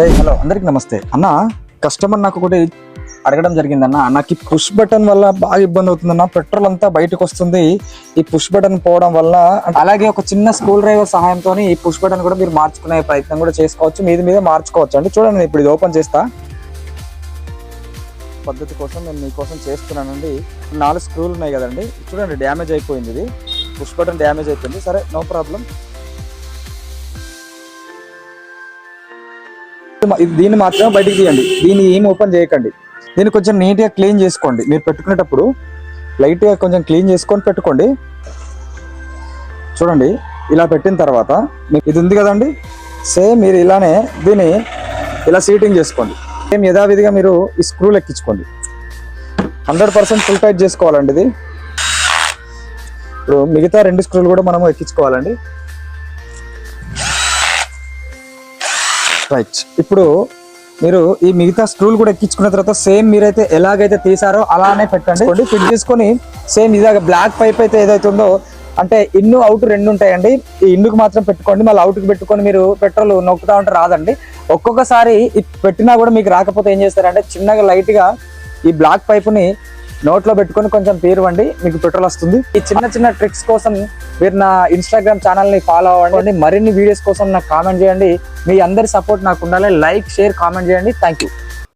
Hello అందరికి నమస్తే. అన్న కస్టమర్ నాకు ఒకటి అడగడం జరిగిందన్న. నాకు ఈ పుష్ బటన్ వల్ల బాగా ఇబ్బంది అవుతుందన్న. పెట్రోల్ అంతా బయటకు వస్తుంది. ఈ పుష్ బటన్ పోవడం వల్ల అలాగే ఒక చిన్న స్కూల్ డ్రైవర్ సహాయంతో ఈ పుష్ బటన్ కూడా మీరు మార్చుకునే ప్రయత్నం కూడా చేసుకోవచ్చు. మీది మీదే మార్చుకోవచ్చు. అండి చూడండి ఇప్పుడు ఇది ఓపెన్ చేస్తా. పద్ధతి కోసం నేను మీకోసం చేస్తున్నానండి. నాలుగు స్క్రూలు ఉన్నాయి కదండి. చూడండి డ్యామేజ్ అయిపోయింది ఇది. పుష్ బటన్ డ్యామేజ్ అయిపోయింది. సరే నో ప్రాబ్లం దీన్ని మాత్రమే బయటికి తీయండి. దీన్ని ఏం ఓపెన్ చేయకండి. దీన్ని కొంచెం నీట్గా క్లీన్ చేసుకోండి. మీరు పెట్టుకునేటప్పుడు లైట్గా కొంచెం క్లీన్ చేసుకొని పెట్టుకోండి. చూడండి ఇలా పెట్టిన తర్వాత మీకు ఇది ఉంది కదండి? సేమ్ మీరు ఇలానే దీన్ని ఇలా సీటింగ్ చేసుకోండి. సేమ్ యథావిధిగా మీరు ఈ స్క్రూలు ఎక్కించుకోండి హండ్రెడ్ పర్సెంట్ ఫుల్ టైట్ చేసుకోవాలండి ఇది. ఇప్పుడు మిగతా రెండు స్క్రూలు కూడా మనము ఎక్కించుకోవాలండి. రైట్ ఇప్పుడు మీరు ఈ మిగతా స్క్రూలు కూడా ఎక్కించుకున్న తర్వాత సేమ్ మీరైతే ఎలాగైతే తీసారో అలానే పెట్టండి. ఫిట్ చేసుకొని సేమ్ ఇలాగ బ్లాక్ పైప్ అయితే ఏదైతే ఉందో అంటే ఇన్ను అవుట్ రెండు ఉంటాయండి. ఈ ఇన్నుకు మాత్రం పెట్టుకోండి. మళ్ళీ అవుట్కి పెట్టుకొని మీరు పెట్రోల్ నొక్కుతా ఉంటే రాదండి. ఒక్కొక్కసారి పెట్టినా కూడా మీకు రాకపోతే ఏం చేస్తారంటే చిన్నగా లైట్గా ఈ బ్లాక్ పైపుని నోట్లో పెట్టుకొని కొంచెం పేరువండి మీకు పెట్రోల్ వస్తుంది. ఈ చిన్న చిన్న ట్రిక్స్ కోసం మీరు నా ఇన్స్టాగ్రామ్ ఛానల్ని ఫాలో అవ్వండి. మరిన్ని వీడియోస్ కోసం నాకు కామెంట్ చేయండి. మీ అందరి సపోర్ట్ నాకు ఉండాలి. లైక్ షేర్ కామెంట్ చేయండి. Thank you